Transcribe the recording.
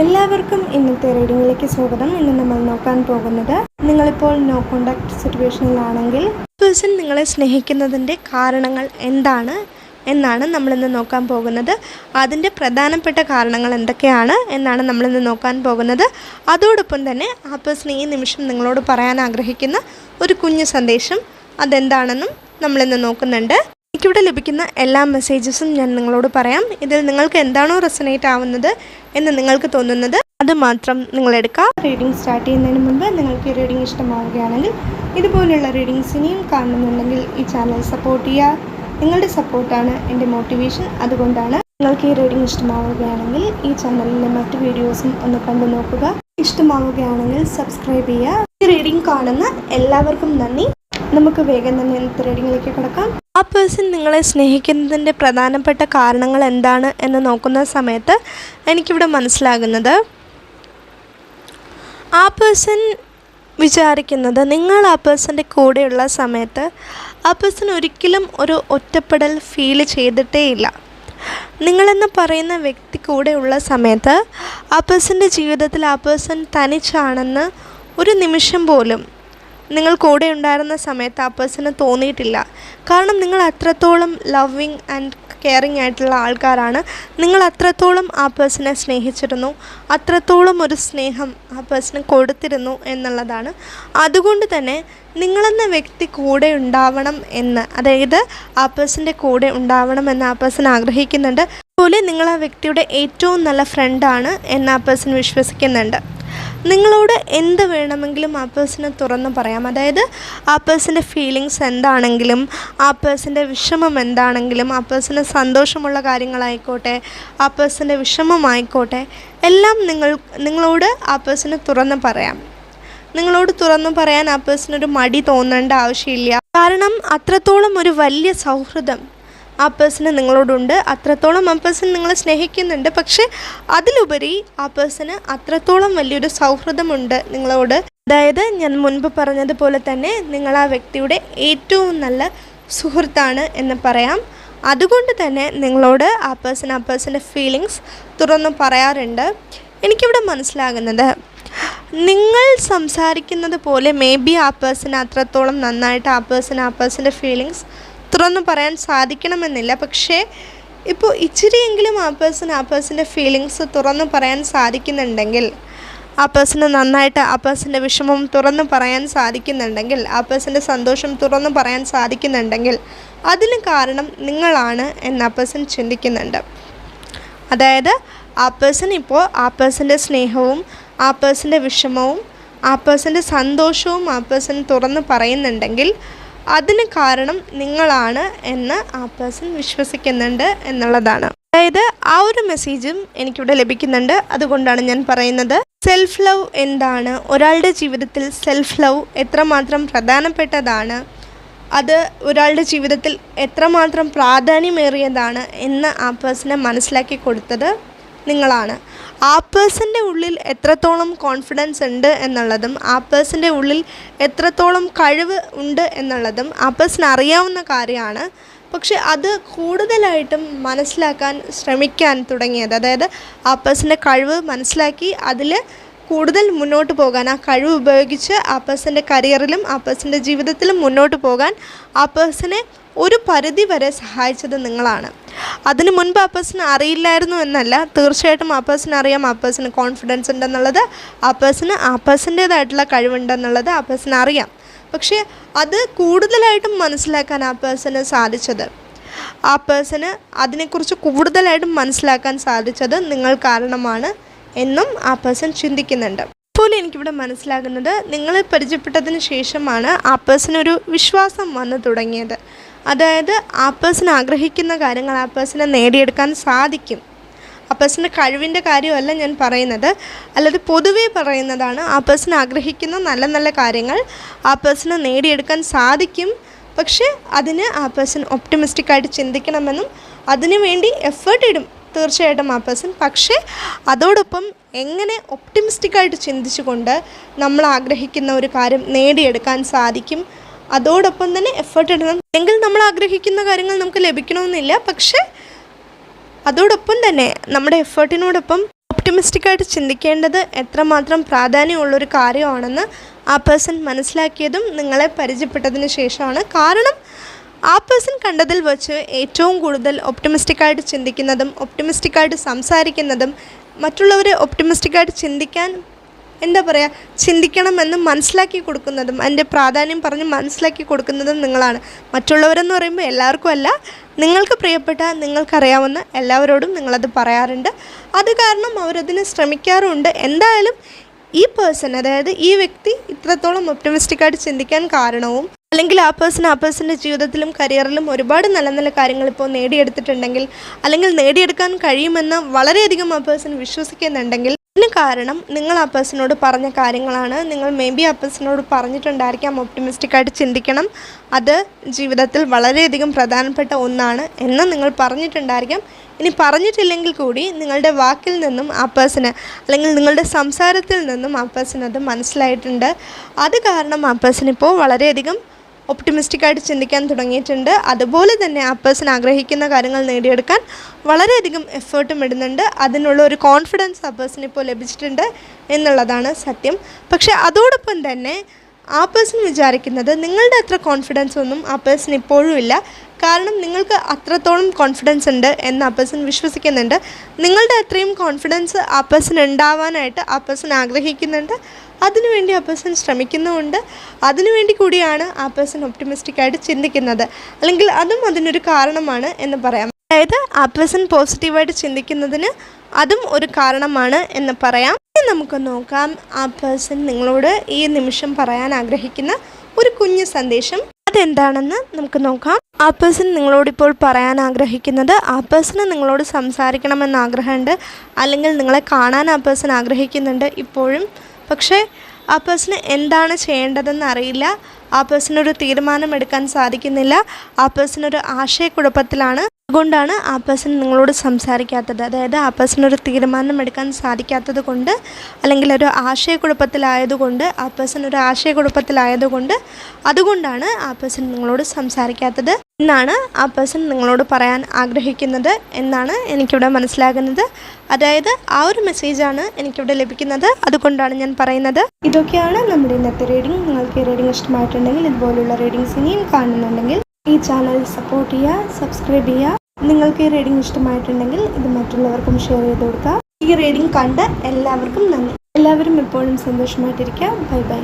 എല്ലാവർക്കും ഇന്നത്തെ റീഡിങ്ങിലേക്ക് സ്വാഗതം. ഇന്ന് നമ്മൾ നോക്കാൻ പോകുന്നത് നിങ്ങളിപ്പോൾ നോ കോണ്ടാക്ട് സിറ്റുവേഷനിലാണെങ്കിൽ പേഴ്സൺ നിങ്ങളെ സ്നേഹിക്കുന്നതിന്റെ കാരണങ്ങൾ എന്താണ് എന്നാണ് നമ്മളിന്ന് നോക്കാൻ പോകുന്നത്. അതിന്റെ പ്രധാനപ്പെട്ട കാരണങ്ങൾ എന്തൊക്കെയാണ് എന്നാണ് നമ്മളിന്ന് നോക്കാൻ പോകുന്നത്. അതോടൊപ്പം തന്നെ ആ പേഴ്സൺ ഈ നിമിഷം നിങ്ങളോട് പറയാൻ ആഗ്രഹിക്കുന്ന ഒരു കുഞ്ഞു സന്ദേശം അതെന്താണെന്നും നമ്മളിന്ന് നോക്കുന്നുണ്ട്. എനിക്കിവിടെ ലഭിക്കുന്ന എല്ലാ മെസ്സേജസും ഞാൻ നിങ്ങളോട് പറയാം. ഇതിൽ നിങ്ങൾക്ക് എന്താണോ റെസനേറ്റ് ആവുന്നത് എന്ന് നിങ്ങൾക്ക് തോന്നുന്നത് അത് മാത്രം നിങ്ങൾ എടുക്കാം റീഡിംഗ് സ്റ്റാർട്ട് ചെയ്യുന്നതിന് മുമ്പ് നിങ്ങൾക്ക് ഈ റീഡിംഗ് ഇഷ്ടമാവുകയാണെങ്കിൽ ഇതുപോലുള്ള റീഡിങ്സ് ഇനിയും കാണുന്നുണ്ടെങ്കിൽ ഈ ചാനൽ സപ്പോർട്ട് ചെയ്യുക. നിങ്ങളുടെ സപ്പോർട്ടാണ് എന്റെ മോട്ടിവേഷൻ അതുകൊണ്ടാണ് നിങ്ങൾക്ക് ഈ റീഡിംഗ് ഇഷ്ടമാവുകയാണെങ്കിൽ ഈ ചാനലിലെ മറ്റു വീഡിയോസും ഒന്ന് കണ്ടു നോക്കുക. ഇഷ്ടമാവുകയാണെങ്കിൽ സബ്സ്ക്രൈബ് ചെയ്യുക. ഈ റീഡിംഗ് കാണുന്ന എല്ലാവർക്കും നന്ദി. നമുക്ക് വേഗം തന്നെ ത്രെഡിങ്ങിലേക്ക് കിടക്കാം. ആ പേഴ്സൺ നിങ്ങളെ സ്നേഹിക്കുന്നതിന്റെ പ്രധാനപ്പെട്ട കാരണങ്ങൾ എന്താണ് എന്ന് നോക്കുന്ന സമയത്ത് എനിക്കിവിടെ മനസ്സിലാകുന്നത്. ആ പേഴ്സൺ വിചാരിക്കുന്നത് നിങ്ങൾ ആ പേഴ്സന്റെ കൂടെയുള്ള സമയത്ത് ആ പേഴ്സൺ ഒരിക്കലും ഒരു ഒറ്റപ്പെടൽ ഫീൽ ചെയ്തിട്ടേയില്ല നിങ്ങളെന്ന് പറയുന്ന വ്യക്തി കൂടെയുള്ള സമയത്ത് ആ പേഴ്സന്റെ ജീവിതത്തിൽ ആ പേഴ്സൺ തനിച്ചാണെന്ന് ഒരു നിമിഷം പോലും നിങ്ങൾ കൂടെ ഉണ്ടായിരുന്ന സമയത്ത് ആ പേഴ്സണ് തോന്നിയിട്ടില്ല. കാരണം നിങ്ങൾ അത്രത്തോളം ലവിങ് ആൻഡ് കെയറിങ് ആയിട്ടുള്ള ആൾക്കാരാണ്. നിങ്ങൾ അത്രത്തോളം ആ പേഴ്സണെ സ്നേഹിച്ചിരുന്നു. അത്രത്തോളം ഒരു സ്നേഹം ആ പേഴ്സണ് കൊടുത്തിരുന്നു എന്നുള്ളതാണ്. അതുകൊണ്ട് തന്നെ നിങ്ങളെന്ന വ്യക്തി കൂടെ ഉണ്ടാവണം എന്ന് അതായത് ആ പേഴ്സന്റെ കൂടെ ഉണ്ടാവണം എന്ന് ആ പേഴ്സൺ ആഗ്രഹിക്കുന്നുണ്ട്. അതുപോലെ നിങ്ങൾ ആ വ്യക്തിയുടെ ഏറ്റവും നല്ല ഫ്രണ്ടാണ് എന്ന് ആ പേഴ്സൺ വിശ്വസിക്കുന്നുണ്ട്. നിങ്ങളോട് എന്ത് വേണമെങ്കിലും ആ പേഴ്സണ് തുറന്ന് പറയാം. അതായത് ആ പേഴ്സന്റെ ഫീലിങ്സ് എന്താണെങ്കിലും ആ പേഴ്സന്റെ വിഷമം എന്താണെങ്കിലും ആ പേഴ്സന് സന്തോഷമുള്ള കാര്യങ്ങളായിക്കോട്ടെ ആ പേഴ്സന്റെ വിഷമമായിക്കോട്ടെ എല്ലാം നിങ്ങൾ നിങ്ങളോട് ആ പേഴ്സണ് തുറന്ന് പറയാം. നിങ്ങളോട് തുറന്നു പറയാൻ ആ പേഴ്സണൊരു മടി തോന്നേണ്ട ആവശ്യമില്ല. കാരണം അത്രത്തോളം ഒരു വലിയ സൗഹൃദം ആ പേഴ്സണ് നിങ്ങളോടുണ്ട്. അത്രത്തോളം ആ പേഴ്സൺ നിങ്ങളെ സ്നേഹിക്കുന്നുണ്ട്. പക്ഷേ അതിലുപരി ആ പേഴ്സണ് അത്രത്തോളം വലിയൊരു സൗഹൃദമുണ്ട് നിങ്ങളോട്. അതായത് ഞാൻ മുൻപ് പറഞ്ഞതുപോലെ തന്നെ നിങ്ങൾ ആ വ്യക്തിയുടെ ഏറ്റവും നല്ല സുഹൃത്താണ് എന്ന് പറയാം. അതുകൊണ്ട് തന്നെ നിങ്ങളോട് ആ പേഴ്സൺ ആ പേഴ്സന്റെ ഫീലിങ്സ് തുറന്ന് പറയാറുണ്ട്. എനിക്കിവിടെ മനസ്സിലാകുന്നത് നിങ്ങൾ സംസാരിക്കുന്നത് പോലെ മേ ബി ആ പേഴ്സൺ അത്രത്തോളം നന്നായിട്ട് ആ പേഴ്സൺ ആ പേഴ്സന്റെ ഫീലിങ്സ് തുറന്നു പറയാൻ സാധിക്കണമെന്നില്ല. പക്ഷേ ഇപ്പോൾ ഇച്ചിരിയെങ്കിലും ആ പേഴ്സൺ ആ പേഴ്സന്റെ ഫീലിങ്സ് തുറന്നു പറയാൻ സാധിക്കുന്നുണ്ടെങ്കിൽ ആ പേഴ്സണ് നന്നായിട്ട് ആ പേഴ്സന്റെ വിഷമം തുറന്നു പറയാൻ സാധിക്കുന്നുണ്ടെങ്കിൽ ആ പേഴ്സന്റെ സന്തോഷം തുറന്നു പറയാൻ സാധിക്കുന്നുണ്ടെങ്കിൽ അതിന് കാരണം നിങ്ങളാണ് എന്ന് ആ പേഴ്സൺ ചിന്തിക്കുന്നുണ്ട്. അതായത് ആ പേഴ്സൺ ഇപ്പോൾ ആ പേഴ്സന്റെ സ്നേഹവും ആ പേഴ്സന്റെ വിഷമവും ആ പേഴ്സന്റെ സന്തോഷവും ആ പേഴ്സൺ തുറന്ന് പറയുന്നുണ്ടെങ്കിൽ അതിന് കാരണം നിങ്ങളാണ് എന്ന് ആ പേഴ്സൺ വിശ്വസിക്കുന്നുണ്ട് എന്നുള്ളതാണ്. അതായത് ആ ഒരു മെസ്സേജും എനിക്കിവിടെ ലഭിക്കുന്നുണ്ട്. അതുകൊണ്ടാണ് ഞാൻ പറയുന്നത്. സെൽഫ് ലവ് എന്താണ്? ഒരാളുടെ ജീവിതത്തിൽ സെൽഫ് ലവ് എത്രമാത്രം പ്രധാനപ്പെട്ടതാണ്? അത് ഒരാളുടെ ജീവിതത്തിൽ എത്രമാത്രം പ്രാധാന്യമേറിയതാണ് എന്ന് ആ പേഴ്സണെ മനസ്സിലാക്കി കൊടുത്തത്. നിങ്ങളാണ്. ആ പേഴ്സന്റെ ഉള്ളിൽ എത്രത്തോളം കോൺഫിഡൻസ് ഉണ്ട് എന്നുള്ളതും ആ പേഴ്സന്റെ ഉള്ളിൽ എത്രത്തോളം കഴിവ് ഉണ്ട് എന്നുള്ളതും ആ പേഴ്സൺ അറിയാവുന്ന കാര്യമാണ്. പക്ഷേ അത് കൂടുതലായിട്ടും മനസ്സിലാക്കാൻ ശ്രമിക്കാൻ തുടങ്ങിയത്. അതായത് ആ പേഴ്സന്റെ കഴിവ് മനസ്സിലാക്കി അതിൽ കൂടുതൽ മുന്നോട്ട് പോകാൻ ആ കഴിവ് ഉപയോഗിച്ച് ആ പേഴ്സന്റെ കരിയറിലും ആ പേഴ്സന്റെ ജീവിതത്തിലും മുന്നോട്ട് പോകാൻ ആ പേഴ്സണെ ഒരു പരിധി വരെ സഹായിച്ചത് നിങ്ങളാണ്. അതിനു മുൻപ് ആ അറിയില്ലായിരുന്നു എന്നല്ല. തീർച്ചയായിട്ടും ആ അറിയാം. ആ കോൺഫിഡൻസ് ഉണ്ടെന്നുള്ളത് ആ പേഴ്സണ് ആ കഴിവുണ്ടെന്നുള്ളത് ആ അറിയാം. പക്ഷേ അത് കൂടുതലായിട്ടും മനസ്സിലാക്കാൻ ആ സാധിച്ചത് ആ പേഴ്സണ് അതിനെക്കുറിച്ച് കൂടുതലായിട്ടും മനസ്സിലാക്കാൻ സാധിച്ചത് നിങ്ങൾ കാരണമാണ് എന്നും ആ പേഴ്സൺ ചിന്തിക്കുന്നുണ്ട്. അതുപോലെ എനിക്കിവിടെ മനസ്സിലാകുന്നത് നിങ്ങളെ പരിചയപ്പെട്ടതിന് ശേഷമാണ് ആ പേഴ്സണൊരു വിശ്വാസം വന്നു തുടങ്ങിയത്. അതായത് ആ പേഴ്സൺ ആഗ്രഹിക്കുന്ന കാര്യങ്ങൾ ആ പേഴ്സണെ നേടിയെടുക്കാൻ സാധിക്കും. ആ പേഴ്സന്റെ കഴിവിന്റെ കാര്യമല്ല ഞാൻ പറയുന്നത്. അല്ലാതെ പൊതുവേ പറയുന്നതാണ് ആ പേഴ്സൺ ആഗ്രഹിക്കുന്ന നല്ല നല്ല കാര്യങ്ങൾ ആ പേഴ്സണ് നേടിയെടുക്കാൻ സാധിക്കും. പക്ഷേ അതിന് ആ പേഴ്സൺ ഒപ്റ്റിമിസ്റ്റിക്കായിട്ട് ചിന്തിക്കണമെന്നും അതിനുവേണ്ടി എഫേർട്ട് ഇടും. തീർച്ചയായിട്ടും ആ പേഴ്സൺ പക്ഷേ അതോടൊപ്പം എങ്ങനെ ഒപ്റ്റിമിസ്റ്റിക്കായിട്ട് ചിന്തിച്ചുകൊണ്ട് നമ്മൾ ആഗ്രഹിക്കുന്ന ഒരു കാര്യം നേടിയെടുക്കാൻ സാധിക്കും? അതോടൊപ്പം തന്നെ എഫേർട്ട് ഇടണം. എങ്കിൽ നമ്മൾ ആഗ്രഹിക്കുന്ന കാര്യങ്ങൾ നമുക്ക് ലഭിക്കണമെന്നില്ല. പക്ഷേ അതോടൊപ്പം തന്നെ നമ്മുടെ എഫേർട്ടിനോടൊപ്പം ഓപ്റ്റമിസ്റ്റിക്കായിട്ട് ചിന്തിക്കേണ്ടത് എത്രമാത്രം പ്രാധാന്യമുള്ളൊരു കാര്യമാണെന്ന് ആ പേഴ്സൺ മനസ്സിലാക്കിയതും നിങ്ങളെ പരിചയപ്പെട്ടതിന് ശേഷമാണ്. കാരണം ആ പേഴ്സൺ കണ്ടതിൽ വച്ച് ഏറ്റവും കൂടുതൽ ഒപ്റ്റമിസ്റ്റിക്കായിട്ട് ചിന്തിക്കുന്നതും ഒപ്റ്റമിസ്റ്റിക്കായിട്ട് സംസാരിക്കുന്നതും മറ്റുള്ളവരെ ഒപ്റ്റമിസ്റ്റിക്കായിട്ട് ചിന്തിക്കാൻ എന്താ പറയുക ചിന്തിക്കണമെന്ന് മനസ്സിലാക്കി കൊടുക്കുന്നതും അതിന്റെ പ്രാധാന്യം പറഞ്ഞ് മനസ്സിലാക്കി കൊടുക്കുന്നതും നിങ്ങളാണ്. മറ്റുള്ളവരെന്ന് പറയുമ്പോൾ എല്ലാവർക്കും അല്ല നിങ്ങൾക്ക് പ്രിയപ്പെട്ട നിങ്ങൾക്കറിയാവുന്ന എല്ലാവരോടും നിങ്ങളത് പറയാറുണ്ട്. അത് കാരണം അവരതിന് ശ്രമിക്കാറുണ്ട്. എന്തായാലും ഈ പേഴ്സൺ അതായത് ഈ വ്യക്തി ഇത്രത്തോളം ഒപ്റ്റമിസ്റ്റിക്കായിട്ട് ചിന്തിക്കാൻ കാരണവും അല്ലെങ്കിൽ ആ പേഴ്സൺ ആ പേഴ്സന്റെ ജീവിതത്തിലും കരിയറിലും ഒരുപാട് നല്ല നല്ല കാര്യങ്ങൾ ഇപ്പോൾ നേടിയെടുത്തിട്ടുണ്ടെങ്കിൽ അല്ലെങ്കിൽ നേടിയെടുക്കാൻ കഴിയുമെന്ന് വളരെയധികം ആ പേഴ്സൺ വിശ്വസിക്കുന്നുണ്ടെങ്കിൽ അതിന് കാരണം നിങ്ങൾ ആ പേഴ്സണോട് പറഞ്ഞ കാര്യങ്ങളാണ്. നിങ്ങൾ മേ ബി ആ പേഴ്സണോട് പറഞ്ഞിട്ടുണ്ടായിരിക്കാം. ഒപ്റ്റിമിസ്റ്റിക്കായിട്ട് ചിന്തിക്കണം. അത് ജീവിതത്തിൽ വളരെയധികം പ്രധാനപ്പെട്ട ഒന്നാണ് എന്ന് നിങ്ങൾ പറഞ്ഞിട്ടുണ്ടായിരിക്കാം. ഇനി പറഞ്ഞിട്ടില്ലെങ്കിൽ കൂടി നിങ്ങളുടെ വാക്കിൽ നിന്നും ആ പേഴ്സണ് അല്ലെങ്കിൽ നിങ്ങളുടെ സംസാരത്തിൽ നിന്നും ആ പേഴ്സൺ അത് മനസ്സിലായിട്ടുണ്ട്. അത് കാരണം ആ പേഴ്സൺ ഇപ്പോൾ വളരെയധികം ഒപ്റ്റിമിസ്റ്റിക്കായിട്ട് ചിന്തിക്കാൻ തുടങ്ങിയിട്ടുണ്ട്. അതുപോലെ തന്നെ ആ പേഴ്സൺ ആഗ്രഹിക്കുന്ന കാര്യങ്ങൾ നേടിയെടുക്കാൻ വളരെയധികം എഫേർട്ടും ഇടുന്നുണ്ട്. അതിനുള്ള ഒരു കോൺഫിഡൻസ് ആ പേഴ്സൺ ഇപ്പോൾ ലഭിച്ചിട്ടുണ്ട് എന്നുള്ളതാണ് സത്യം. പക്ഷേ അതോടൊപ്പം തന്നെ ആ പേഴ്സൺ വിചാരിക്കുന്നത് നിങ്ങളുടെ അത്ര കോൺഫിഡൻസ് ഒന്നും ആ പേഴ്സൺ ഇപ്പോഴും ഇല്ല. കാരണം നിങ്ങൾക്ക് അത്രത്തോളം കോൺഫിഡൻസ് ഉണ്ട് എന്ന് ആ പേഴ്സൺ വിശ്വസിക്കുന്നുണ്ട്. നിങ്ങളുടെ അത്രയും കോൺഫിഡൻസ് ആ പേഴ്സൺ ഉണ്ടാവാനായിട്ട് ആ പേഴ്സൺ ആഗ്രഹിക്കുന്നുണ്ട്. അതിനുവേണ്ടി ആ പേഴ്സൺ ശ്രമിക്കുന്നുമുണ്ട് അതിനുവേണ്ടി കൂടിയാണ് ആ പേഴ്സൺ ഒപ്റ്റിമിസ്റ്റിക്കായിട്ട് ചിന്തിക്കുന്നത്. അല്ലെങ്കിൽ അതും അതിനൊരു കാരണമാണ് എന്ന് പറയാം. അതായത് ആ പേഴ്സൺ പോസിറ്റീവായിട്ട് ചിന്തിക്കുന്നതിന് അതും ഒരു കാരണമാണ് എന്ന് പറയാം. ഇനി നമുക്ക് നോക്കാം ആ പേഴ്സൺ നിങ്ങളോട് ഈ നിമിഷം പറയാൻ ആഗ്രഹിക്കുന്ന ഒരു കുഞ്ഞു സന്ദേശം. അതെന്താണെന്ന് നമുക്ക് നോക്കാം. ആ പേഴ്സൺ നിങ്ങളോടിപ്പോൾ പറയാൻ ആഗ്രഹിക്കുന്നത് ആ പേഴ്സണ് നിങ്ങളോട് സംസാരിക്കണമെന്ന് ആഗ്രഹമുണ്ട് അല്ലെങ്കിൽ നിങ്ങളെ കാണാൻ ആ പേഴ്സൺ ആഗ്രഹിക്കുന്നുണ്ട് ഇപ്പോഴും പക്ഷേ ആ പേഴ്സണ് എന്താണ് ചെയ്യേണ്ടതെന്ന് അറിയില്ല. ആ പേഴ്സണൊരു തീരുമാനം എടുക്കാൻ സാധിക്കുന്നില്ല. ആ പേഴ്സണൊരു ആശയക്കുഴപ്പത്തിലാണ്. അതുകൊണ്ടാണ് ആ പേഴ്സൺ നിങ്ങളോട് സംസാരിക്കാത്തത്. അതായത് ആ പേഴ്സൺ ഒരു തീരുമാനം എടുക്കാൻ സാധിക്കാത്തത് കൊണ്ട് അല്ലെങ്കിൽ ഒരു ആശയക്കുഴപ്പത്തിലായതുകൊണ്ട് ആ പേഴ്സൺ ഒരു ആശയക്കുഴപ്പത്തിലായതുകൊണ്ട് അതുകൊണ്ടാണ് ആ പേഴ്സൺ നിങ്ങളോട് സംസാരിക്കാത്തത്. എന്നാണ് ആ പേഴ്സൺ നിങ്ങളോട് പറയാൻ ആഗ്രഹിക്കുന്നത് എന്നാണ് എനിക്കിവിടെ മനസ്സിലാകുന്നത്. അതായത് ആ ഒരു മെസ്സേജാണ് എനിക്കിവിടെ ലഭിക്കുന്നത്. അതുകൊണ്ടാണ് ഞാൻ പറയുന്നത്. ഇതൊക്കെയാണ് നമ്മുടെ ഇന്നത്തെ റീഡിംഗ് നിങ്ങൾക്ക് ഈ റീഡിംഗ് ഇഷ്ടമായിട്ടുണ്ടെങ്കിൽ ഇതുപോലുള്ള റീഡിങ്സ് ഇനിയും കാണുന്നുണ്ടെങ്കിൽ ഈ ചാനൽ സപ്പോർട്ട് ചെയ്യുക സബ്സ്ക്രൈബ് ചെയ്യുക. നിങ്ങൾക്ക് ഈ റീഡിംഗ് ഇഷ്ടമായിട്ടുണ്ടെങ്കിൽ ഇത് മറ്റുള്ളവർക്കും ഷെയർ ചെയ്ത് കൊടുക്കുക. ഈ റീഡിംഗ് കണ്ട് എല്ലാവർക്കും നന്ദി. എല്ലാവരും എപ്പോഴും സന്തോഷമായിട്ടിരിക്കുക ബൈ ബൈ